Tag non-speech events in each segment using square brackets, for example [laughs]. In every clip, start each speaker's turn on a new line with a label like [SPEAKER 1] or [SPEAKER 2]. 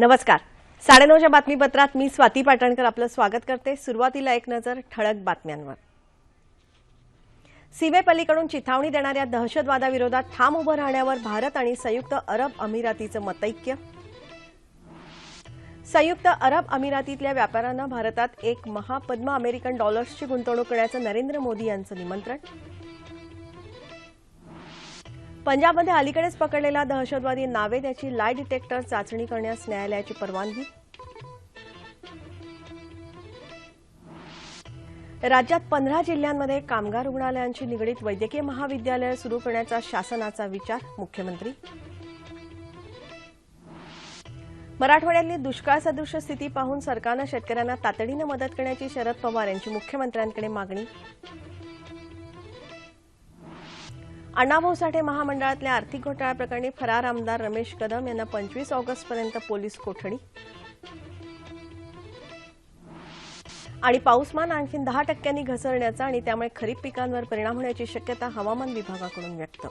[SPEAKER 1] नमस्कार. साडेनऊच्या बातमीपत्रात मी स्वाती पाटणकर आपलं स्वागत करते. सुरुवातीला एक नजर ठळक बातम्यांवर. सीमेपलीकडून चिथावणी देणाऱ्या दहशतवादाविरोधात ठाम उभं राहण्यावर भारत आणि संयुक्त अरब अमिरातीचं मतैक्य. संयुक्त अरब अमिरातीतल्या व्यापाऱ्यांना भारतात एक महापद्म अमेरिकन डॉलर्सची गुंतवणूक करण्याचं नरेंद्र मोदी यांचं निमंत्रण. पंजाबमध्ये अलीकडेच पकडलेला दहशतवादी नावेद याची लाय डिटेक्टर चाचणी करण्यास न्यायालयाची परवानगी? राज्यात पंधरा जिल्ह्यांमध्ये कामगार रुग्णालयांशी निगडीत वैद्यकीय महाविद्यालय सुरू करण्याचा शासनाचा विचार मुख्यमंत्री? मराठवाड्यातली दुष्काळ सदृश स्थिती पाहून सरकारनं शेतकऱ्यांना तातडीनं मदत करण्याची शरद पवार यांची मुख्यमंत्र्यांकडे मागणी? अण्णाभाऊ साठे महामंडळातल्या आर्थिक घोटाळ्याप्रकरणी फरार आमदार रमेश कदम यांना पंचवीस ऑगस्टपर्यंत पोलीस कोठडी. आणि पाऊसमान आणखी दहा टक्क्यांनी घसरण्याचा आणि त्यामुळे खरीप पिकांवर परिणाम होण्याची शक्यता हवामान विभागाकडून व्यक्त.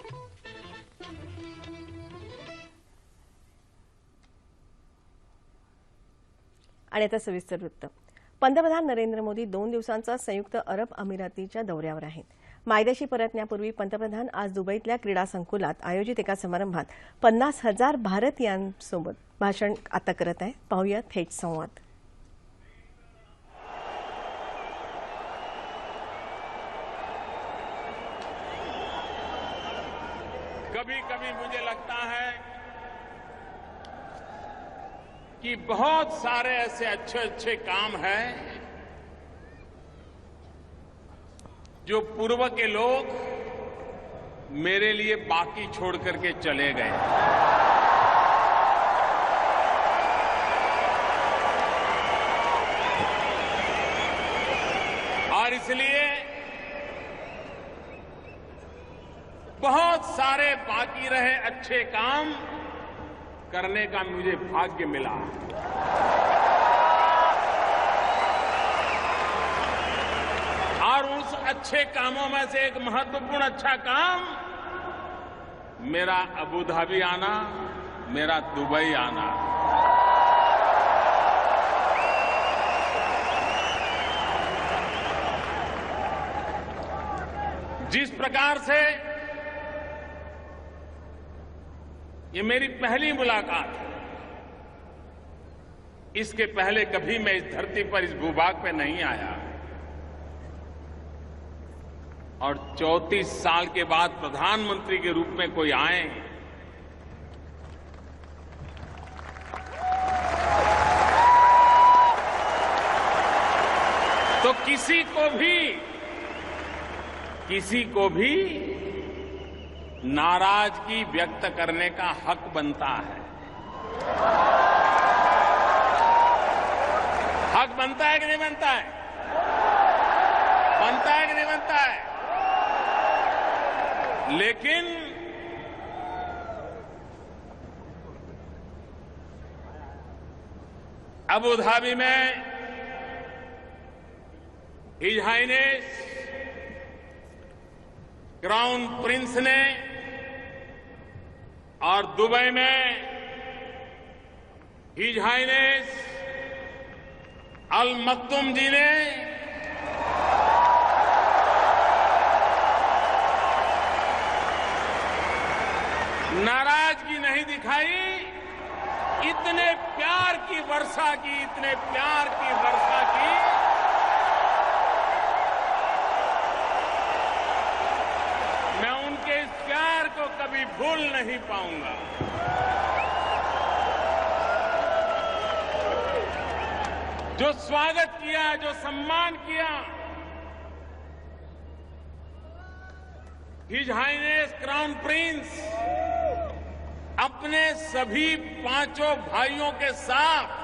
[SPEAKER 1] आणि आता सविस्तर वृत्त. पंतप्रधान नरेंद्र मोदी दोन दिवसांचा संयुक्त अरब अमिरातीच्या दौऱ्यावर आहेत. मायदेशी परतण्यापूर्वी पंतप्रधान आज दुबईतल्या क्रीडा संकुलात आयोजित एका समारंभात पन्नास हजार भारतीयांसोबत भाषण आता करत आहे. पाहूया थेट संवाद.
[SPEAKER 2] कभी कभी मुझे लगता है कि बहुत सारे ऐसे अच्छे अच्छे काम हैं जो पूर्व के लोग मेरे लिए बाकी छोड़ करके चले गए। और इसलिए बहुत सारे बाकी रहे अच्छे काम करने का मुझे भाग्य मिला। और अच्छे कामों में से एक महत्वपूर्ण अच्छा काम मेरा अबू धाबी आना, मेरा दुबई आना। जिस प्रकार से ये मेरी पहली मुलाकात है, इसके पहले कभी मैं इस धरती पर, इस भूभाग पे नहीं आया। और 34 साल के बाद प्रधानमंत्री के रूप में कोई आए। तो किसी को भी, किसी को भी नाराज़गी व्यक्त करने का हक बनता है। हक बनता है कि नहीं बनता है? बनता है कि नहीं बनता है? लेकिन अबू धाबी में हिज हाइनेस क्राउन प्रिंस ने और दुबई में हिज हाइनेस अल मक्तुम जी ने नाराज़गी नहीं दिखाई। इतने प्यार की वर्षा की, इतने प्यार की वर्षा की। मैं उनके इस प्यार को कभी भूल नहीं पाऊँगा। जो स्वागत किया, जो सम्मान किया हिज हाइनेस क्राउन प्रिंस अपने सभी पांचों भाइयों के साथ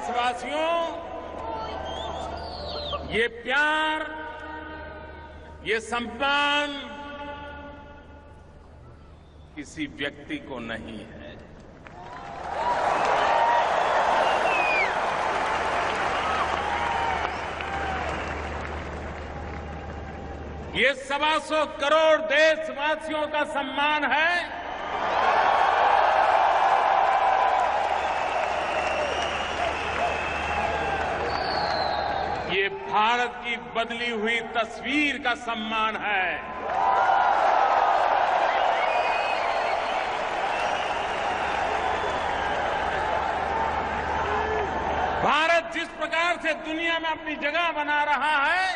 [SPEAKER 2] देशवासियों, ये प्यार, ये सम्मान किसी व्यक्ति को नहीं है। ये सवा सौ करोड़ देशवासियों का सम्मान है ये भारत की बदली हुई तस्वीर का सम्मान है। भारत जिस प्रकार से दुनिया में अपनी जगह बना रहा है,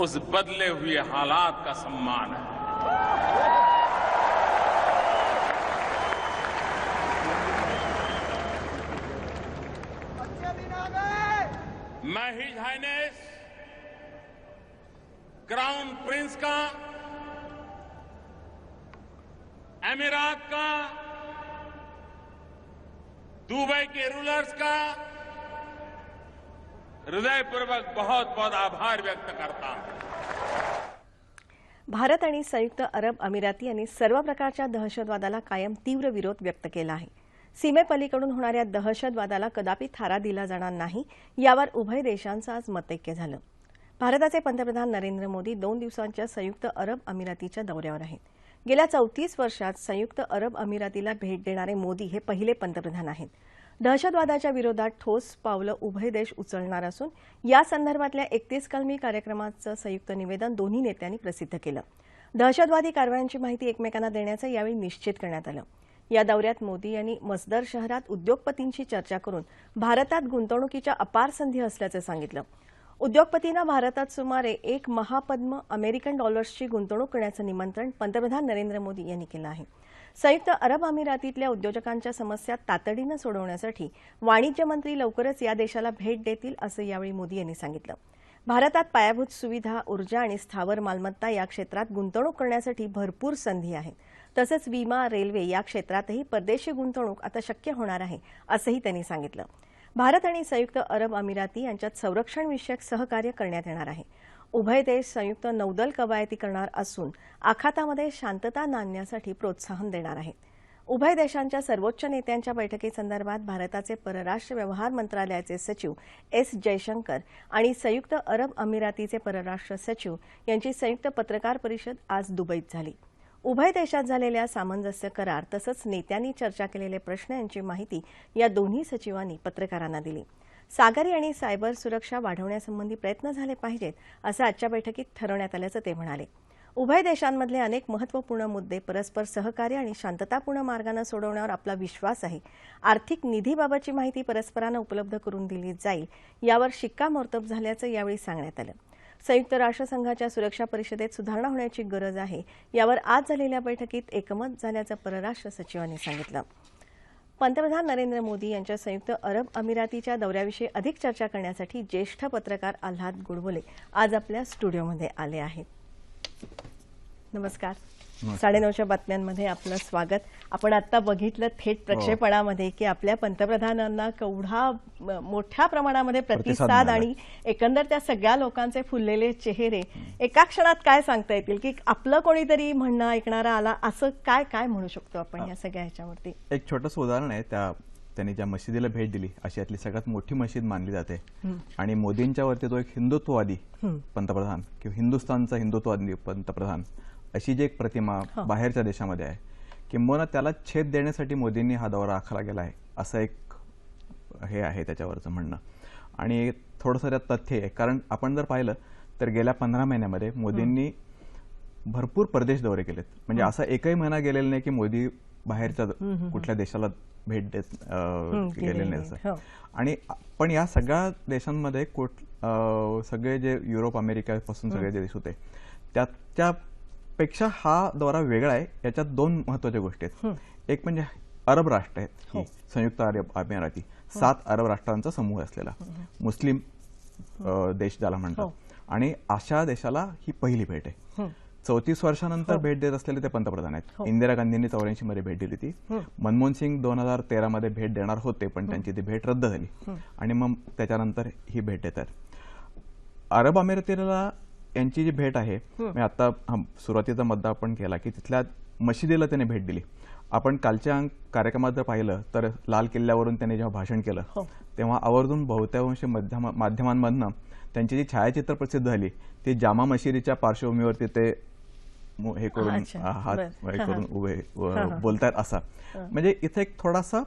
[SPEAKER 2] उस बदले हुए हालात का सम्मान है। मैं हिज हाइनेस क्राउन प्रिंस का अमीरात का दुबई के रूलर्स का हृदयपूर्वक बहुत बहुत आभार व्यक्त करता हूं।
[SPEAKER 1] भारत आणि संयुक्त अरब अमिराती यांनी सर्व प्रकारच्या दहशतवादाला कायम तीव्र विरोध व्यक्त केला आहे. सीमेपलीकडून होणाऱ्या दहशतवादाला कदापि थारा दिला जाणार नाही यावर उभय देशांचं आज मतैक्य झालं. भारताचे पंतप्रधान नरेंद्र मोदी दोन दिवसांच्या संयुक्त अरब अमिरातीच्या दौऱ्यावर आहेत. गेल्या चौतीस वर्षात संयुक्त अरब अमिरातीला भेट देणारे मोदी हे पहिले पंतप्रधान आहेत. दहशतवादाच्या विरोधात ठोस पावलं उभय देश उचलणार असून या संदर्भातल्या एकतीस कलमी कार्यक्रमाचं संयुक्त निवेदन दोन्ही नेत्यांनी प्रसिद्ध केलं. दहशतवादी कारवायांची माहिती एकमेकांना देण्याचं यावेळी निश्चित करण्यात आलं. या दौऱ्यात मोदी यांनी मसदर शहरात उद्योगपतींशी चर्चा करून भारतात गुंतवणुकीच्या अपार संधी असल्याचं सांगितलं. उद्योगपतींना भारतात सुमारे एक महापद्म अमेरिकन डॉलर्सची गुंतवणूक करण्याचं निमंत्रण पंतप्रधान नरेंद्र मोदी यांनी केलं आहे. संयुक्त अरब अमिरातीतल्या उद्योजकांच्या समस्या तातडीनं सोडवण्यासाठी वाणिज्य मंत्री लवकरच या देशाला भेट देतील असं यावेळी मोदी यांनी सांगितलं. भारतात पायाभूत सुविधा ऊर्जा आणि स्थावर मालमत्ता या क्षेत्रात गुंतवणूक करण्यासाठी भरपूर संधी आहेत. तसंच विमा रेल्वे या क्षेत्रातही परदेशी गुंतवणूक आता शक्य होणार आहे असंही त्यांनी सांगितलं. भारत आणि संयुक्त अरब अमिराती यांच्यात संरक्षणविषयक सहकार्य करण्यात येणार आहे. उभय देश संयुक्त नौदल कवायती करणार असून आखातामध्ये शांतता नांदण्यासाठी प्रोत्साहन देणार आहेत. उभय देशांच्या सर्वोच्च नेत्यांच्या बैठकीसंदर्भात भारताचे परराष्ट्र व्यवहार मंत्रालयाचे सचिव एस जयशंकर आणि संयुक्त अरब अमिरातीचे परराष्ट्र सचिव यांची संयुक्त पत्रकार परिषद आज दुबईत झाली. उभय देशात झालेल्या सामंजस्य करार तसंच नेत्यांनी चर्चा केलेले प्रश्न यांची माहिती या दोन्ही सचिवांनी पत्रकारांना दिली. सागरी आणि सायबर सुरक्षा वाढवण्यासंबंधी प्रयत्न झाले पाहिजेत असं आजच्या बैठकीत ठरवण्यात आल्याचं ते म्हणाले. उभय देशांमधले अनेक महत्त्वपूर्ण मुद्दे परस्पर सहकार्य आणि शांततापूर्ण मार्गानं सोडवण्यावर आपला विश्वास आहे. आर्थिक निधीबाबतची माहिती परस्परांना उपलब्ध करून दिली जाईल यावर शिक्कामोर्तब झाल्याचं यावेळी सांगण्यात आलं. संयुक्त राष्ट्रसंघाच्या सुरक्षा परिषदेत सुधारणा होण्याची गरज आहे. यावर आज झालेल्या बैठकीत एकमत झाल्याचं परराष्ट्र सचिवांनी सांगितलं. पंतप्रधान नरेंद्र मोदी यांच्या संयुक्त अरब अमिरातीच्या दौऱ्याविषयी अधिक चर्चा करण्यासाठी ज्येष्ठ पत्रकार आल्हाद गुडबोले आज आपल्या स्टुडिओमध्ये आले आहेत. नमस्कार. साडेनऊच्या बातम्यांमध्ये आपलं स्वागत. आपण आता बघितलं थेट प्रक्षेपणामध्ये की आपल्या पंतप्रधानांना केवढा मोठ्या प्रमाणामध्ये
[SPEAKER 3] प्रतिसाद.
[SPEAKER 1] आणि एकंदर त्या सगळ्या लोकांचे फुललेले चेहरे एका क्षणात काय सांगता येतील? की आपलं कोणीतरी म्हणणं ऐकणारा आला असं काय काय म्हणू शकतो आपण या सगळ्या ह्याच्यावरती?
[SPEAKER 3] एक छोटंसं उदाहरण आहे. त्या त्यांनी ज्या मशिदीला भेट दिली आशियातली सगळ्यात मोठी मशीद मानली जाते. आणि मोदींच्या वरती तो एक हिंदुत्ववादी पंतप्रधान किंवा हिंदुस्थानचा हिंदुत्ववादी पंतप्रधान. अशी जी एक प्रतिमा बाहेरच्या देशामध्ये आहे किंबहुना त्याला छेद देण्यासाठी मोदींनी हा दौरा आखला गेला आहे असं एक हे आहे त्याच्यावरचं म्हणणं आणि थोडंसं त्यात तथ्य आहे कारण आपण जर पाहिलं तर गेल्या पंधरा महिन्यामध्ये मोदींनी भरपूर परदेश दौरे केलेत म्हणजे असा एकही महिना गेलेला नाही की मोदी बाहेरच्या कुठल्या देशाला भेट देत अं,
[SPEAKER 1] गेलेले
[SPEAKER 3] नाही. असं.
[SPEAKER 1] हो.
[SPEAKER 3] आणि पण या सगळ्या देशांमध्ये कुठ सगळे जे युरोप अमेरिकेपासून सगळे जे देश होते त्याच्यापेक्षा हा दौरा वेगळा आहे. याच्यात दोन महत्त्वाच्या गोष्टी आहेत. एक म्हणजे अरब राष्ट्र आहेत. ही. संयुक्त अरब अमिराती. सात अरब राष्ट्रांचा समूह असलेला. मुस्लिम देश ज्याला म्हणतात. आणि अशा देशाला ही पहिली भेट आहे. चौतीस वर्षानंतर भेट देत असलेले ते पंतप्रधान आहेत. इंदिरा गांधींनी चौऱ्याऐंशी मध्ये भेट दिली ती. मनमोहन सिंग दोन हजार तेरा मध्ये भेट देणार होते पण त्यांची ती भेट रद्द झाली. आणि मग त्याच्यानंतर ही भेट देतात. अरब अमिरातीला यांची जी भेट आहे मी आता हा सुरुवातीचा मुद्दा आपण केला की तिथल्या मशिदीला त्याने भेट दिली आपण कालच्या कार्यक्रमात जर पाहिलं तर लाल किल्ल्यावरून त्यांनी जेव्हा भाषण केलं तेव्हा आवर्जून बहुतांश मध्यम माध्यमांमधनं त्यांची जी छायाचित्र प्रसिद्ध झाली ती जामा मशिदीच्या पार्श्वभूमीवरती ते हे करून हात. हे
[SPEAKER 1] हा,
[SPEAKER 3] करून
[SPEAKER 1] हा.
[SPEAKER 3] उभे
[SPEAKER 1] हा, हा.
[SPEAKER 3] बोलतायत असा म्हणजे इथे एक थोडासा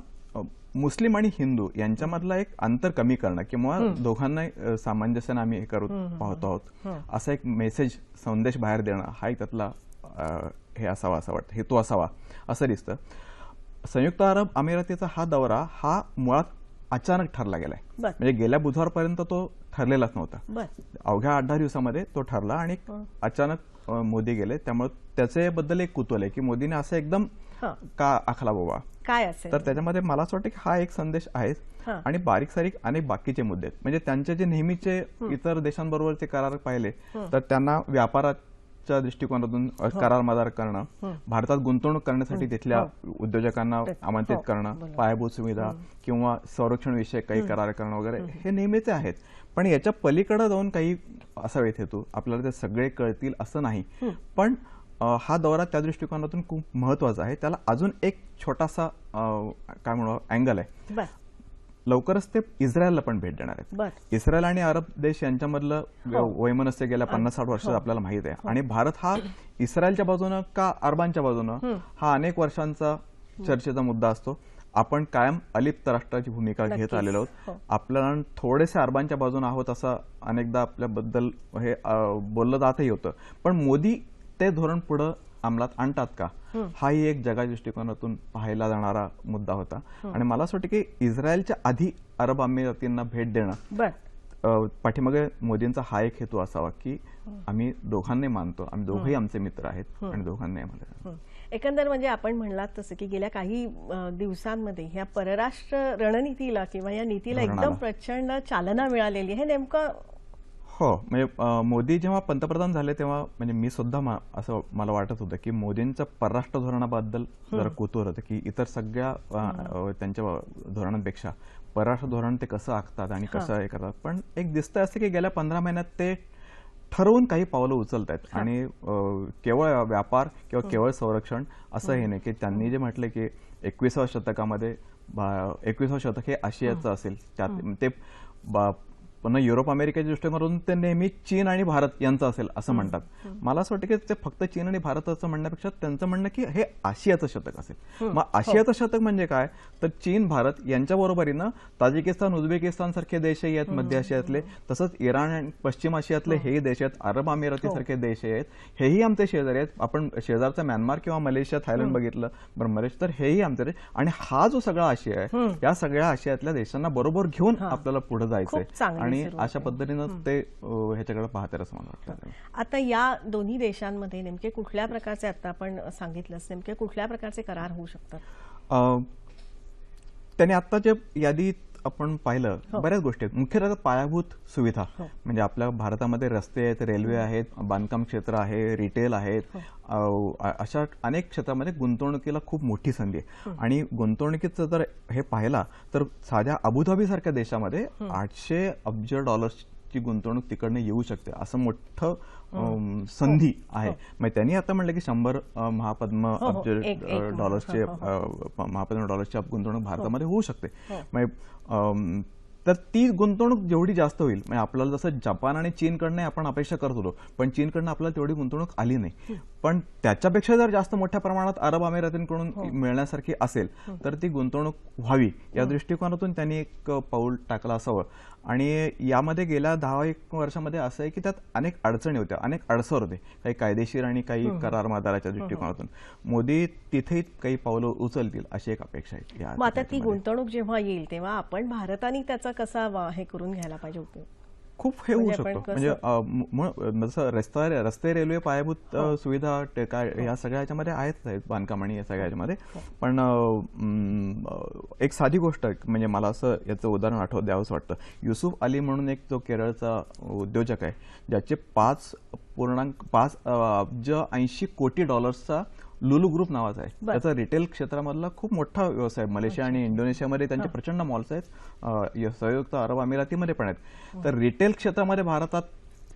[SPEAKER 3] मुस्लिम आणि हिंदू यांच्यामधला एक अंतर कमी करणं किंवा दोघांना सामंजस्यानं आम्ही हे करू पाहतो आहोत. असा एक मेसेज संदेश बाहेर देणं हा एक त्यातला हे असावा असं वाटतं हेतू असावा असं दिसतं. संयुक्त अरब अमिरातीचा हा दौरा हा मुळात अचानक ठरला गेलाय. म्हणजे गेल्या बुधवारपर्यंत तो ठरलेलाच नव्हता. अवघ्या आठ दहा दिवसामध्ये तो ठरला आणि अचानक मोदी गेले. त्यामुळे त्याच्याबद्दल एक कुतूहल आहे की मोदीने असं एकदम का आखला बाबा?
[SPEAKER 1] काय असेल?
[SPEAKER 3] तर त्याच्यामध्ये मला असं वाटतं की हा एक संदेश आहे.
[SPEAKER 1] हा.
[SPEAKER 3] आणि बारीक सारीक अनेक बाकीचे मुद्दे आहेत. म्हणजे त्यांचे जे नेहमीचे इतर देशांबरोबरचे करार पाहिले तर त्यांना व्यापाराच्या दृष्टिकोनातून करार मदार करणं भारतात गुंतवणूक करण्यासाठी तिथल्या उद्योजकांना आमंत्रित करणं पायाभूत सुविधा किंवा संरक्षण विषयक काही करार करणं वगैरे हे. नेहमीचे आहेत. पण याच्या पलीकडे जाऊन काही असावेत हेतू आपल्याला ते सगळे कळतील असं नाही. पण हा दौरा त्या दृष्टिकोनातून खूप महत्त्वाचा आहे. त्याला अजून एक छोटासा काय म्हणू अँगल आहे. लवकरच ते इस्रायलला पण भेट देणार आहेत. इस्रायल आणि अरब देश यांच्यामधलं वैमनस्य गेल्या पन्नास साठ वर्षात आपल्याला माहीत आहे. आणि भारत हा इस्रायलच्या बाजूनं का अरबांच्या बाजूनं हा अनेक वर्षांचा चर्चेचा मुद्दा असतो. आपण कायम अलिप्त राष्ट्राची भूमिका घेत. आलेलो आहोत. आपल्याला थोडेसे अरबांच्या बाजून आहोत असं अनेकदा आपल्याबद्दल हे बोललं जातही होतं. पण मोदी ते धोरण पुढं अंमलात आणतात का? हाही एक जगा दृष्टिकोनातून पाहायला जाणारा मुद्दा होता. आणि मला असं वाटतं की इस्रायलच्या आधी अरब अमिरातींना भेट देणं पाठीमागे मोदींचा हा एक हेतू असावा की आम्ही दोघांनाही मानतो आम्ही दोघंही आमचे मित्र आहेत आणि दोघांनाही आम्हाला
[SPEAKER 1] हं. एकंदर म्हणजे आपण म्हणलात तसं की गेल्या काही दिवसांमध्ये ह्या परराष्ट्र रणनीतीला किंवा या नीतीला एकदम. प्रचंड चालना मिळालेली आहे. नेमकं
[SPEAKER 3] हो म्हणजे मोदी जेव्हा पंतप्रधान झाले तेव्हा म्हणजे मी सुद्धा मा- असं मला वाटत होतं की मोदींच्या परराष्ट्र धोरणाबद्दल जरा कुतूहल होतं की इतर सगळ्या त्यांच्या धोरणांपेक्षा परराष्ट्र धोरण ते कसं आखतात आणि कसं हे करतात. पण एक दिसतंय असं की गेल्या पंधरा महिन्यात ते ठरवून काही पावलं उचलत आहेत आणि केवळ व्यापार किंवा केवळ संरक्षण असं हे. नाही की त्यांनी जे म्हटलं की एकविसाव्या शतकामध्ये एकविसावं शतक हे आशियाचं असेल. त्यात ते पुन्हा युरोप अमेरिकेच्या दृष्टिकोनातून ते नेहमी चीन आणि भारत यांचं असेल असं म्हणतात. मला असं वाटतं की ते फक्त चीन आणि भारताचं म्हणण्यापेक्षा त्यांचं म्हणणं की हे आशियाचं शतक असेल. मग आशियाचं शतक म्हणजे काय? तर चीन भारत यांच्या बरोबरीनं ताजिकिस्तान उझबेकिस्तान सारखे देशही आहेत मध्य आशियातले. तसंच इराण आणि पश्चिम आशियातले हेही देश आहेत. अरब अमिराती सारखे देश आहेत. हेही आमचे शेजारी आहेत. आपण शेजारचा म्यानमार किंवा मलेशिया थायलंड बघितलं बरं तर हेही आमचे देश. आणि हा जो सगळा आशिया आहे या सगळ्या आशियातल्या देशांना बरोबर घेऊन आपल्याला पुढे जायचंय. आणि अशा पद्धतीनं ते ह्याच्याकडे पाहतात असं मला वाटतं.
[SPEAKER 1] आता या दोन्ही देशांमध्ये नेमके कुठल्या प्रकारचे आता आपण सांगितलंच नेमके कुठल्या प्रकारचे करार होऊ शकतात?
[SPEAKER 3] अ, त्याने आता जे यादीत आपण पाहिलं
[SPEAKER 1] हो.
[SPEAKER 3] बऱ्याच गोष्टी आहेत. मुख्यतः पायाभूत सुविधा. म्हणजे आपल्या भारतामध्ये रस्ते आहेत रेल्वे आहेत बांधकाम क्षेत्र आहे रिटेल आहेत.
[SPEAKER 1] हो.
[SPEAKER 3] अशा अनेक क्षेत्रामध्ये गुंतवणुकीला खूप मोठी संधी आहे. आणि गुंतवणुकीचं जर हे पाहिला तर साध्या अबुधाबी सारख्या देशामध्ये आठशे अब्ज डॉलर्सची गुंतवणूक तिकडनं येऊ शकते असं मोठं अम, संधी आहे. मग त्यांनी आता म्हणलं की शंभर महापद्म
[SPEAKER 1] हो, हो.
[SPEAKER 3] अब्ज डॉलर्सचे
[SPEAKER 1] हो,
[SPEAKER 3] महापद्म डॉलर्सची गुंतवणूक भारतामध्ये होऊ शकते.
[SPEAKER 1] हो.
[SPEAKER 3] अम, तर ती गुंतवणूक जेवढी जास्त होईल म्हणजे आपल्याला जसं जपान आणि चीनकडनं आपण अपेक्षा करत होतो पण चीनकडनं आपल्याला तेवढी गुंतवणूक आली नाही. पण त्याच्यापेक्षा जर जास्त मोठ्या प्रमाणात अरब अमिरातींकडून
[SPEAKER 1] हो.
[SPEAKER 3] मिळण्यासारखी असेल तर ती गुंतवणूक व्हावी. या दृष्टिकोनातून त्यांनी एक पाऊल टाकलं असावं. आणि यामध्ये गेल्या दहा एक वर्षामध्ये असं आहे की त्यात अनेक अडचणी होत्या अनेक अडसर होते. काही कायदेशीर आणि काही करार मदाराच्या दृष्टिकोनातून. मोदी तिथेही काही पावलं उचलतील अशी एक अपेक्षा आहे
[SPEAKER 1] आता ती. गुंतवणूक जेव्हा येईल तेव्हा आपण भारताने त्याचा कसा वा- हे करून घ्यायला पाहिजे उपयोग
[SPEAKER 3] खूप हे होऊ
[SPEAKER 1] म्हणजे
[SPEAKER 3] शकतो. म्हणजे अ, म- म- जसं रस्ता रस्ते रेल्वे पायाभूत अ, सुविधा काय या सगळ्या ह्याच्यामध्ये आहेतच आहेत बांधकाम आणि या सगळ्या ह्याच्यामध्ये. पण एक साधी गोष्ट म्हणजे मला असं याचं उदाहरण आठवत द्यावंसं वाटतं. युसुफ अली म्हणून एक जो केरळचा उद्योजक आहे ज्याचे पाच पूर्णांक पाच अब्ज ऐंशी कोटी डॉलर्सचा लुलू ग्रुप नावाचा आहे. त्याचा रिटेल क्षेत्रामधला खूप मोठा व्यवसाय आहे. मलेशिया आणि इंडोनेशियामध्ये त्यांचे प्रचंड मॉल्स आहेत. संयुक्त अरब अमिरातीमध्ये पण आहेत. तर रिटेल क्षेत्रामध्ये भारतात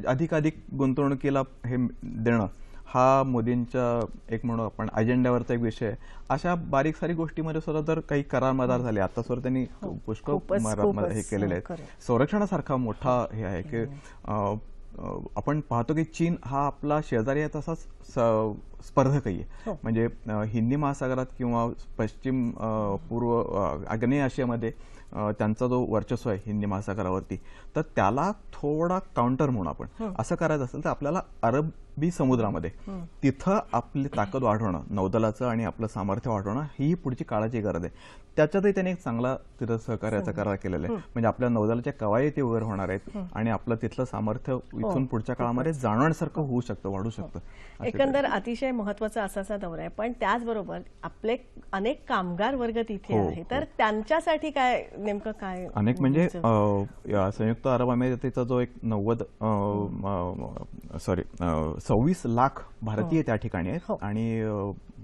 [SPEAKER 3] अधिकाधिक गुंतवणुकीला हे देणं हा मोदींच्या एक म्हणून आपण अजेंड्यावरचा एक विषय अशा बारीक सारीक गोष्टीमध्ये सुद्धा जर काही करार मदार झाले. आता सुद्धा त्यांनी पुष्कळ मरा- म- हे केलेले
[SPEAKER 1] हो,
[SPEAKER 3] आहेत
[SPEAKER 1] खरं.
[SPEAKER 3] संरक्षणासारखा मोठा हे आहे की आपण पाहतो की चीन हा आपला शेजारी आहे तसाच स्पर्धकही आहे
[SPEAKER 1] हो.
[SPEAKER 3] म्हणजे हिंदी महासागरात किंवा पश्चिम पूर्व आग्नेय आशियामध्ये त्यांचा जो वर्चस्व आहे हिंदी महासागरावरती तर त्याला थोडा काउंटर म्हणून आपण असं करायचं असेल तर आपल्याला अरबी समुद्रामध्ये. तिथं आपली ताकद वाढवणं नौदलाचं आणि आपलं सामर्थ्य वाढवणं ही पुढची काळाची गरज आहे. त्याच्यातही त्यांनी एक चांगला तिथं सहकार्याचा करार केलेला आहे. म्हणजे आपल्या नौदलाच्या कवायती वगैरे होणार आहेत आणि आपलं तिथलं सामर्थ्य इथून पुढच्या काळामध्ये जाणवण्यासारखं होऊ शकतं वाढू शकतं. असे
[SPEAKER 1] एकंदर अतिशय महत्त्वाचा असाचा दौरा आहे. पण त्याचबरोबर आपले अनेक कामगार वर्ग तिथे
[SPEAKER 3] हो,
[SPEAKER 1] आहे. तर त्यांच्यासाठी काय नेमकं काय
[SPEAKER 3] अनेक म्हणजे संयुक्त अरब अमिरातीचा जो एक नव्वद सॉरी सव्वीस लाख भारतीय त्या ठिकाणी आहेत
[SPEAKER 1] हो.
[SPEAKER 3] आणि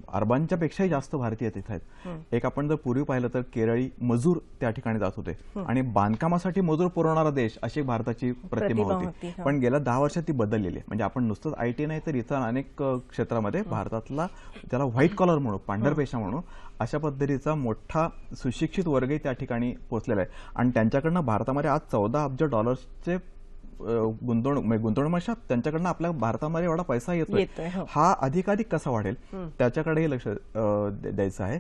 [SPEAKER 3] अरबांच्या पेक्षाही जास्त भारतीय तिथे आहेत. एक आपण जर पूर्वी पाहिलं तर केरळी मजूर त्या ठिकाणी जात होते. आणि बांधकामासाठी मजूर पुरवणारा देश अशी भारताची प्रतिमा
[SPEAKER 1] होती, हो.
[SPEAKER 3] पण गेल्या दहा वर्षात ती बदललेली आहे. म्हणजे आपण नुसतंच आय टी नाही तर इतर अनेक क्षेत्रामध्ये भारतातला त्याला व्हाईट कॉलर म्हणू पांढर पेशा म्हणू अशा पद्धतीचा मोठा सुशिक्षित वर्गही त्या ठिकाणी पोहोचलेला आहे. आणि त्यांच्याकडनं भारतामध्ये आज चौदा अब्ज डॉलर्सचे गुंतवणूक म्हणजे गुंतवणूक म्हणजे त्यांच्याकडनं आपल्या भारतामध्ये एवढा पैसा
[SPEAKER 1] येतोय, हो.
[SPEAKER 3] हा अधिकाधिक कसा वाढेल? त्याच्याकडेही लक्ष द्यायचं आहे.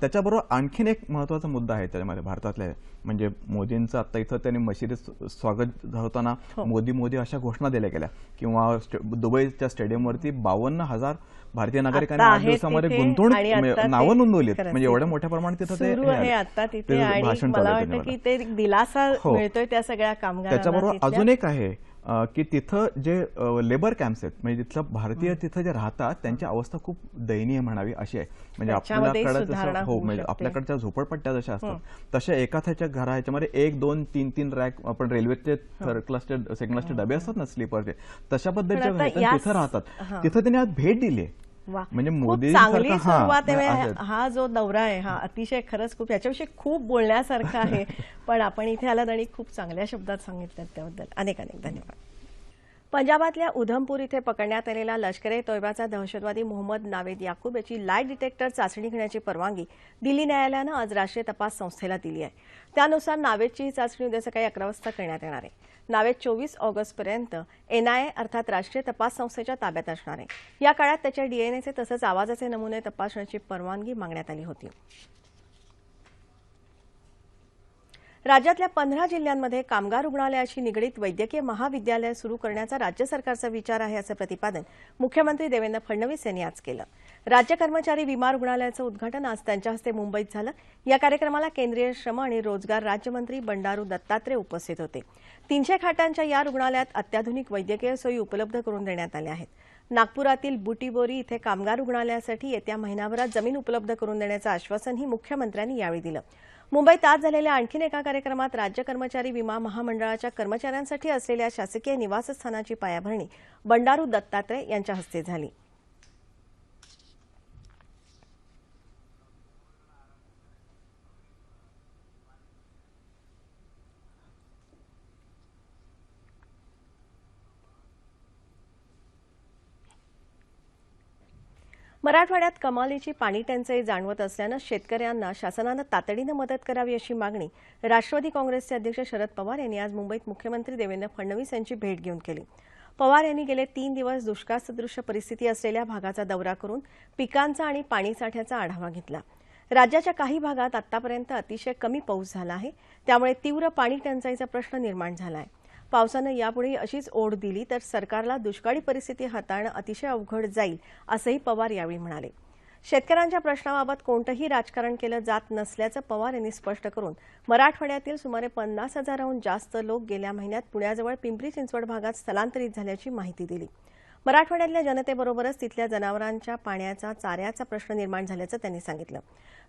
[SPEAKER 3] त्याच्याबरोबर आणखीन एक महत्त्वाचा मुद्दा आहे त्याच्यामध्ये भारतातल्या. म्हणजे मोदींचं आता इथं त्यांनी मशिदीत स्वागत होताना
[SPEAKER 1] हो.
[SPEAKER 3] मोदी मोदी अशा घोषणा दिल्या गेल्या. किंवा दुबईच्या स्टेडियमवरती बावन्न हजार भारतीय नागरिकांनी आठ दिवसामध्ये गुंतवणूक नावं नोंदवलीत
[SPEAKER 1] खरंच
[SPEAKER 3] म्हणजे एवढ्या मोठ्या प्रमाणात तिथं.
[SPEAKER 1] आता तिथे मला वाटतं की. ते दिलासा
[SPEAKER 3] हो.
[SPEAKER 1] मिळतोय त्या सगळ्या कामगारांना
[SPEAKER 3] त्याच्याबरोबर. अजून एक आहे की तिथं जे लेबर कॅम्प्स आहेत म्हणजे तिथलं भारतीय तिथं जे राहतात त्यांची अवस्था खूप दयनीय म्हणावी अशी आहे. म्हणजे आपल्याकडे जसं हो म्हणजे. आपल्याकडच्या झोपडपट्ट्या जशा असतात तशा एका त्याच्या घरा ह्याच्यामध्ये एक दोन तीन तीन रॅक आपण रेल्वेचे थर्ड क्लासचे सेकंड क्लासचे डबे असतात ना स्लीपरचे तशा पद्धतीच्या तिथं राहतात. तिथं त्यांनी आज भेट दिली. म्हणजे मोदींसारखा-
[SPEAKER 1] चांगली सुरुवात आहे.
[SPEAKER 3] हा,
[SPEAKER 1] म्हणजे हा जो दौरा आहे हा अतिशय खरंच खूप याच्याविषयी खूप बोलण्यासारखं आहे. [laughs] पण आपण इथे आलात आणि खूप चांगल्या शब्दात सांगितलं त्याबद्दल. अनेक अनेक धन्यवाद. पंजाबातल्या उधमपूर इथे पकडण्यात आलेला लष्कर ए तोयबाचा दहशतवादी मोहम्मद नावेद याकूब याची लाइट डिटेक्टर चाचणी घेण्याची परवानगी दिल्ली न्यायालयानं आज राष्ट्रीय तपास संस्थेला दिली आहे. त्यानुसार नावेदची ही चाचणी उद्या सकाळी अकरा वाजता करण्यात येणार आहे. नावेद चोवीस ऑगस्टपर्यंत एनआयए अर्थात राष्ट्रीय तपास संस्थेच्या ताब्यात असणार आहे. या काळात त्याच्या डीएनएचे तसंच आवाजाचे नमुने तपासण्याची परवानगी मागण्यात आली होती. राज्यातल्या पंधरा जिल्ह्यांमध्ये कामगार रुग्णालयाशी निगडीत वैद्यकीय महाविद्यालय सुरू करण्याचा राज्य सरकारचा विचार आहे असं प्रतिपादन मुख्यमंत्री देवेंद्र फडणवीस यांनी आज केलं. राज्य कर्मचारी विमा रुग्णालयाचं उद्घाटन आज त्यांच्या हस्ते मुंबईत झालं. या कार्यक्रमाला केंद्रीय श्रम आणि रोजगार राज्यमंत्री बंडारू दत्तात्रय उपस्थित होते. तीनशे खाटांच्या या रुग्णालयात अत्याधुनिक वैद्यकीय सोयी उपलब्ध करून देण्यात आल्या आहेत. नागपुरातील बुटीबोरी इथे कामगार रुग्णालयासाठी येत्या महिनाभरात जमीन उपलब्ध करून देण्याचं आश्वासनही मुख्यमंत्र्यांनी यावेळी दिलं. मुंबईत आज झालेल्या आणखीन एका कार्यक्रमात राज्य कर्मचारी विमा महामंडळाच्या कर्मचाऱ्यांसाठी असलेल्या शासकीय निवासस्थानाची पायाभरणी बंडारू दत्तात्रय यांच्या हस्ते झाली. मराठवाड्यात कमालीची पाणी टंचाई जाणवत असल्यानं शेतकऱ्यांना शासनानं तातडीनं मदत करावी अशी मागणी राष्ट्रवादी काँग्रेसचे अध्यक्ष शरद पवार यांनी आज मुंबईत मुख्यमंत्री देवेंद्र फडणवीस यांची भेट घेऊन केली. पवार यांनी गेले तीन दिवस दुष्काळसदृश्य परिस्थिती असलेल्या भागाचा दौरा करून पिकांचा आणि पाणीसाठ्याचा आढावा घेतला. राज्याच्या काही भागात आतापर्यंत अतिशय कमी पाऊस झाला आहे. त्यामुळे तीव्र पाणी टंचाईचा प्रश्न निर्माण झाला आहे. पावसानं यापुढे अशीच ओढ दिली तर सरकारला दुष्काळी परिस्थिती हाताळणं अतिशय अवघड जाईल असंही पवार यावेळी म्हणाले. शेतकऱ्यांच्या प्रश्नाबाबत कोणतंही राजकारण केलं जात नसल्याचं पवार यांनी स्पष्ट करून मराठवाड्यातील सुमारे पन्नास हजाराहून जास्त लोक गेल्या महिन्यात पुण्याजवळ पिंपरी चिंचवड भागात स्थलांतरित झाल्याची माहिती दिली. मराठवाड्यातल्या जनतेबरोबरच तिथल्या जनावरांच्या पाण्याचा चाऱ्याचा प्रश्न निर्माण झाल्याचं त्यांनी सांगितलं.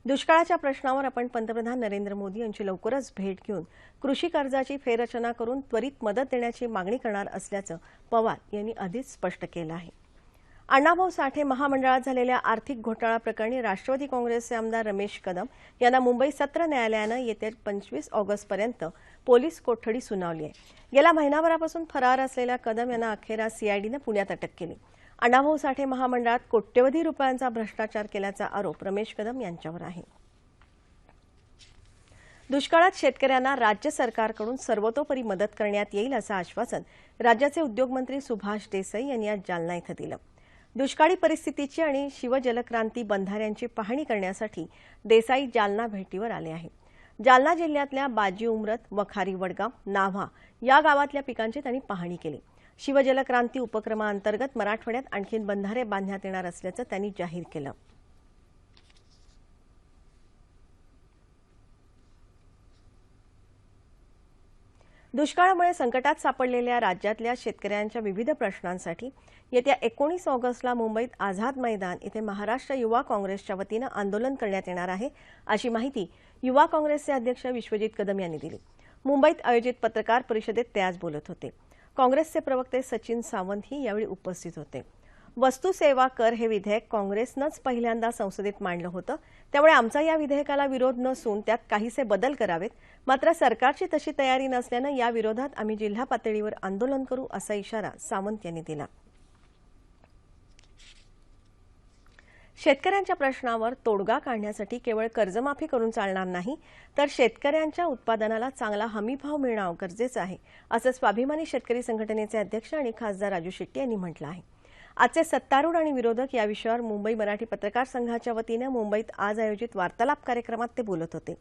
[SPEAKER 1] दुष्काळाच्या प्रश्नावर आपण पंतप्रधान नरेंद्र मोदी यांची लवकरच भेट घेऊन कृषी कर्जाची फेररचना करून त्वरित मदत देण्याची मागणी करणार असल्याचं पवार यांनी आधीच स्पष्ट केलं आहे. अण्णाभाऊ साठे महामंडळात झालेल्या आर्थिक घोटाळा प्रकरणी राष्ट्रवादी काँग्रेसचे आमदार रमेश कदम यांना मुंबई सत्र न्यायालयानं येत्या पंचवीस ऑगस्टपर्यंत पोलीस कोठडी सुनावली आहे. गेल्या महिनाभरापासून फरार असलेल्या कदम यांना अखेर आज सीआयडीनं पुण्यात अटक केली. अण्णाभाऊ साठे महामंडळात कोट्यवधी रुपयांचा भ्रष्टाचार केल्याचा आरोप रमेश कदम यांच्यावर आहे. दुष्काळात शेतकऱ्यांना राज्य सरकारकडून सर्वतोपरी मदत करण्यात येईल असं आश्वासन राज्याचे उद्योगमंत्री सुभाष देसाई यांनी आज जालना इथं दिलं. दुष्काळी परिस्थितीची आणि शिवजलक्रांती बंधाऱ्यांची पाहणी करण्यासाठी देसाई जालना भेटीवर आले आहेत. जालना जिल्ह्यातल्या बाजी उमरत वखारी वडगाव नाव्हा या गावातल्या पिकांची त्यांनी पाहणी केली. शिवजलक्रांती उपक्रमाअंतर्गत मराठवाड्यात आणखीन बंधारे बांधण्यात येणार असल्याचं त्यांनी जाहीर केलं. दुष्काळामुळे संकटात सापडलेल्या राज्यातल्या शेतकऱ्यांच्या विविध प्रश्नांसाठी येत्या एकोणीस ऑगस्टला मुंबईत आझाद मैदान इथे महाराष्ट्र युवा काँग्रेसच्या वतीनं आंदोलन करण्यात येणार आहे अशी माहिती युवा काँग्रेसचे अध्यक्ष विश्वजित कदम यांनी दिली. मुंबईत आयोजित पत्रकार परिषदेत ते आज बोलत होते. काँग्रेसचे प्रवक्ते सचिन सावंतही यावेळी उपस्थित होते. वस्तू सेवा कर हे विधेयक काँग्रेसनंच पहिल्यांदा संसदेत मांडलं होतं. त्यामुळे आमचा या विधेयकाला विरोध नसून त्यात काहीसे बदल करावेत. मात्र सरकारची तशी तयारी नसल्यानं या विरोधात आम्ही जिल्हा पातळीवर आंदोलन करू असा इशारा सावंत यांनी दिला. शेतकऱ्यांच्या प्रश्नावर तोडगा काढण्यासाठी केवळ कर्जमाफी करून चालणार नाही तर शेतकऱ्यांच्या उत्पादनाला चांगला हमीभाव मिळणं गरजेचं आहे असं स्वाभिमानी शेतकरी संघटनेचे अध्यक्ष आणि खासदार राजू शेट्टी यांनी म्हटलं आहे. आजचे सत्तारूढ आणि विरोधक या विषयावर मुंबई मराठी पत्रकार संघाच्या वतीनं मुंबईत आज आयोजित वार्तालाप कार्यक्रमात ते बोलत होते.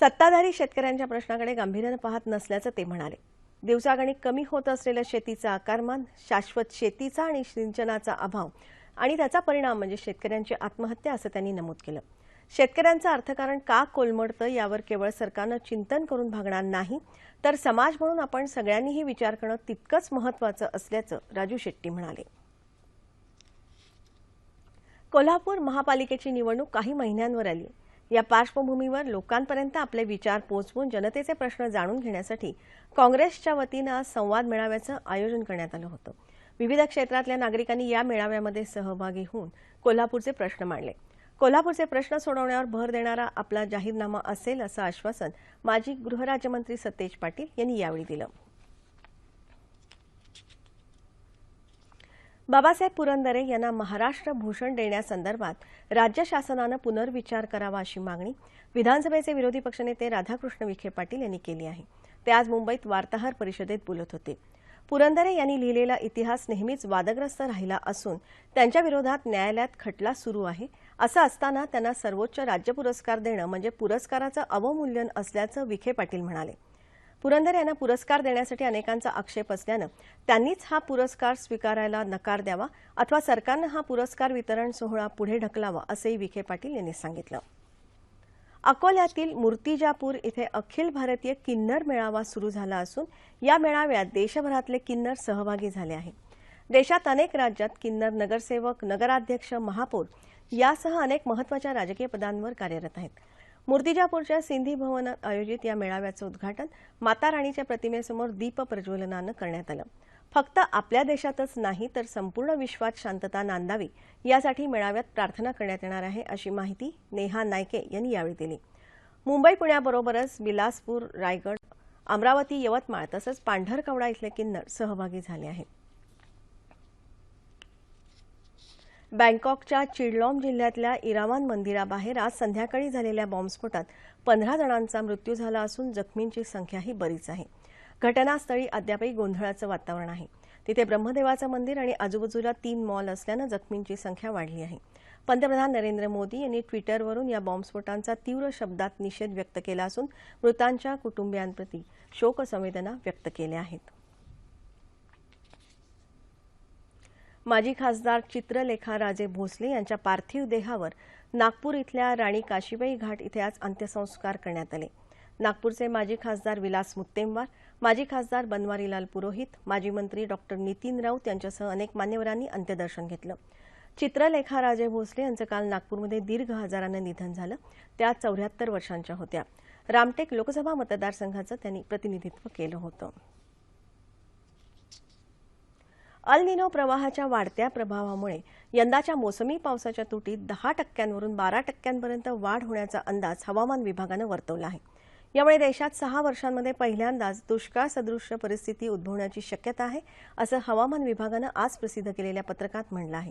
[SPEAKER 1] सत्ताधारी शेतकऱ्यांच्या प्रश्नाकडे गांभीर्यानं पाहत नसल्याचं ते म्हणाले. दिवसागणिक कमी होत असलेलं शेतीचं आकारमान शाश्वत शेतीचा आणि सिंचनाचा अभाव आणि त्याचा परिणाम म्हणजे शेतकऱ्यांची आत्महत्या असं त्यांनी नमूद केलं. शेतकऱ्यांचं अर्थकारण का कोलमडतं यावर केवळ सरकारनं चिंतन करून भागणार नाही तर समाज म्हणून आपण सगळ्यांनीही विचार करणं तितकंच महत्त्वाचं असल्याचं राजू शेट्टी म्हणाले. कोल्हापूर महापालिकेची निवडणूक काही महिन्यांवर आली. या पार्श्वभूमीवर लोकांपर्यंत आपले विचार पोहोचवून जनतेचे प्रश्न जाणून घेण्यासाठी काँग्रेसच्या वतीनं आज संवाद मेळाव्याचं आयोजन करण्यात आलं होतं. विविध क्षेत्रातल्या नागरिकांनी या मेळाव्यामध्ये सहभागी होऊन कोल्हापूरचे प्रश्न मांडले. कोल्हापूरचे प्रश्न सोडवण्यावर भर देणारा आपला जाहीरनामा असेल असं आश्वासन माजी गृहराज्यमंत्री सतेज पाटील यांनी यावेळी दिलं. बाबासाहेब पुरंदरे यांना महाराष्ट्र भूषण देण्यासंदर्भात राज्य शासनानं पुनर्विचार करावा अशी मागणी विधानसभेचे विरोधी पक्षनेते राधाकृष्ण विखे पाटील यांनी केली आहे. ते आज मुंबईत वार्ताहर परिषदेत बोलत होते. पुरंदरे यांनी लिहिलेला इतिहास नेहमीच वादग्रस्त राहिला असून त्यांच्या विरोधात न्यायालयात खटला सुरू आहे. असं असताना त्यांना सर्वोच्च राज्य पुरस्कार देणं म्हणजे पुरस्काराचं अवमूल्यन असल्याचं विखे पाटील म्हणाले. पुरंदर यांना पुरस्कार देण्यासाठी अनेकांचा आक्षेप असल्यानं त्यांनीच हा पुरस्कार स्वीकारायला नकार द्यावा अथवा सरकारनं हा पुरस्कार वितरण सोहळा पुढे ढकलावा असंही विखे पाटील यांनी सांगितलं. अकोल्यातील मूर्तिजापूर इथे अखिल भारतीय किन्नर मेळावा सुरू झाला असून या मेळाव्यात देशभरातले किन्नर सहभागी झाले आहेत. देशात अनेक राज्यात किन्नर नगरसेवक नगराध्यक्ष महापौर यासह अनेक महत्त्वाच्या राजकीय पदांवर कार्यरत आहेत. मूर्तिजापूरच्या सिंधी भवनात आयोजित या मेळाव्याचं उद्घाटन माता राणीच्या प्रतिमेसमोर दीप प्रज्वलनानं करण्यात आलं. फक्त आपल्या देशातच नाही तर संपूर्ण विश्वात शांतता नांदावी यासाठी मेळाव्यात प्रार्थना करण्यात येणार आहे अशी माहिती नेहा नायके यांनी यावेळी दिली. मुंबई पुण्याबरोबरच बिलासपूर रायगड अमरावती यवतमाळ तसंच पांढरकवडा इथले किन्नर सहभागी झाले आहेत. बँकॉकच्या चिडलॉम जिल्ह्यातल्या इरामान मंदिराबाहेर आज संध्याकाळी झालेल्या बॉम्बस्फोटात पंधरा जणांचा मृत्यू झाला असून जखमींची संख्याही बरीच आहे. घटनास्थळी अद्यापही गोंधळाचं वातावरण आहे. तिथे ब्रह्मदेवाचं मंदिर आणि आजूबाजूला तीन मॉल असल्यानं जखमींची संख्या वाढली आहे. पंतप्रधान नरेंद्र मोदी यांनी ट्विटरवरून या बॉम्बस्फोटांचा तीव्र शब्दात निषेध व्यक्त केला असून मृतांच्या कुटुंबियांप्रती शोकसंवेदना व्यक्त केल्या आहेत. माजी खासदार चित्रलेखा राजे भोसले यांच्या पार्थिव देहावर नागपूर इथल्या राणी काशीबाई घाट इथे आज अंत्यसंस्कार करण्यात आले. नागपूरचे माजी खासदार विलास मुत्तेमवार माजी खासदार बनवारीलाल पुरोहित माजी मंत्री डॉक्टर नितीन राऊत यांच्यासह अनेक मान्यवरांनी अंत्यदर्शन घेतलं. चित्रलेखा राजे भोसले यांचं काल नागपूरमध्ये दीर्घ आजारानं निधन झालं. त्या चौऱ्याहत्तर वर्षांच्या होत्या. रामटेक लोकसभा मतदारसंघाचं त्यांनी प्रतिनिधित्व केलं होतं. अल निनो प्रवाहाच्या वाढत्या प्रभावामुळे यंदाच्या मोसमी पावसाच्या तुटीत दहा टक्क्यांवरून बारा टक्क्यांपर्यंत वाढ होण्याचा अंदाज हवामान विभागानं वर्तवला आहे. यामुळे देशात सहा वर्षांमध्ये पहिल्यांदाच दुष्काळ सदृश्य परिस्थिती उद्भवण्याची शक्यता आहे असं हवामान विभागानं आज प्रसिद्ध केलेल्या पत्रकात म्हटलं आहे.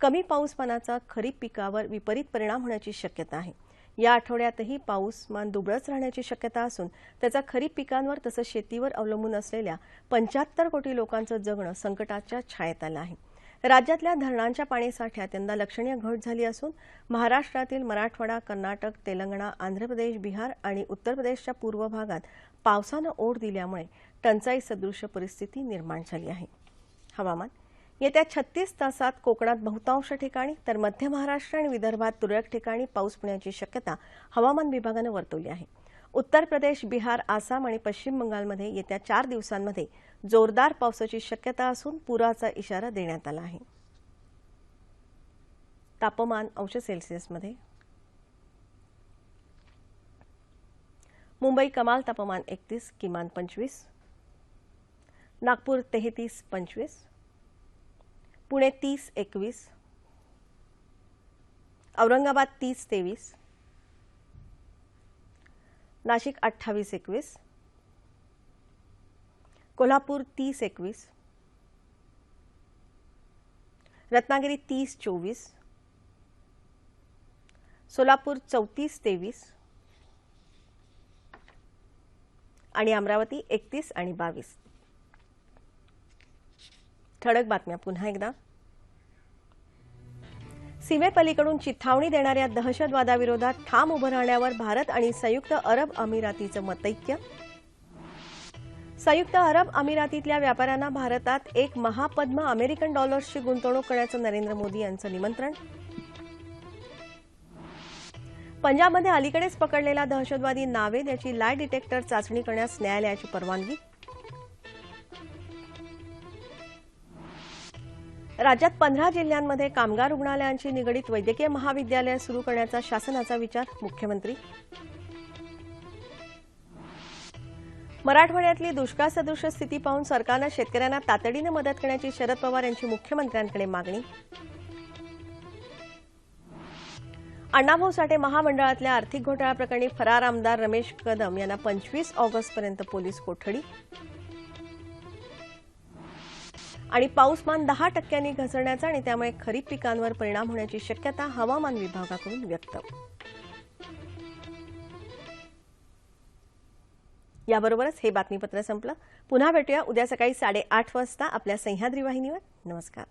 [SPEAKER 1] कमी पाऊसमानाचा खरीप पिकावर विपरीत परिणाम होण्याची शक्यता आहे. या आठवड्यातही पाऊसमान दुबळच राहण्याची शक्यता असून त्याचा खरीप पिकांवर तसंच शेतीवर अवलंबून असलेल्या पंच्याहत्तर कोटी लोकांचं जगणं संकटाच्या छायेत आलं आहे. राज्यातल्या धरणांच्या पाणीसाठ्यात यंदा लक्षणीय घट झाली असून महाराष्ट्रातील मराठवाडा कर्नाटक तेलंगणा आंध्र प्रदेश बिहार आणि उत्तर प्रदेशच्या पूर्व भागात पावसानं ओढ दिल्यामुळे टंचाई सदृश्य परिस्थिती निर्माण झाली आहे. हवामान येत्या छत्तीस तासात कोकणात बहुतांश ठिकाणी तर मध्य महाराष्ट्र आणि विदर्भात तुरळक ठिकाणी पाऊस पडण्याची शक्यता हवामान विभागानं वर्तवली आहे. उत्तर प्रदेश बिहार आसाम आणि पश्चिम बंगालमध्ये येत्या चार दिवसांमध्ये जोरदार पावसाची शक्यता असून पुराचा इशारा देण्यात आला आहे. तापमान अंश सेल्सिअसमध्ये. मुंबई कमाल तापमान एकतीस किमान पंचवीस. नागपूर तेहतीस पंचवीस. पुणे तीस एकवीस. औरंगाबाद तीस तेवीस. नाशिक अठ्ठावीस एकवीस. कोल्हापूर तीस एकवीस. रत्नागिरी तीस चोवीस. सोलापूर चौतीस तेवीस. आणि अमरावती एकतीस आणि बावीस. ठळक बातम्या. पुन्हा एकदा. सीमेपलीकडून चिथावणी देणाऱ्या दहशतवादाविरोधात ठाम उभं राहण्यावर भारत आणि संयुक्त अरब अमिरातीचं मतैक्य. संयुक्त अरब अमिरातीतल्या व्यापाऱ्यांना भारतात एक महापद्म अमेरिकन डॉलर्सची गुंतवणूक करण्याचं नरेंद्र मोदी यांचं निमंत्रण. पंजाबमध्ये अलीकडेच पकडलेला दहशतवादी नावेद याची लाय डिटेक्टर चाचणी करण्यास न्यायालयाची परवानगी. राज्यात पंधरा जिल्ह्यांमध्ये कामगार रुग्णालयांची निगडीत वैद्यकीय महाविद्यालय सुरू करण्याचा शासनाचा विचार मुख्यमंत्री? मराठवाड्यातली दुष्काळ सदृश स्थिती पाहून सरकारनं शेतकऱ्यांना तातडीनं मदत करण्याची शरद पवार यांची मुख्यमंत्र्यांकडे मागणी. अण्णाभाऊ साठे महामंडळातल्या आर्थिक घोटाळा प्रकरणी फरार आमदार रमेश कदम यांना पंचवीस ऑगस्टपर्यंत पोलीस कोठडी. आणि पाऊसमान दहा टक्क्यांनी घसरण्याचा आणि त्यामुळे खरीप पिकांवर परिणाम होण्याची शक्यता हवामान विभागाकडून व्यक्त. याबरोबरच हे बातमीपत्र संपलं. पुन्हा भेटूया उद्या सकाळी साडेआठ वाजता आपल्या सह्याद्री वाहिनीवर. नमस्कार.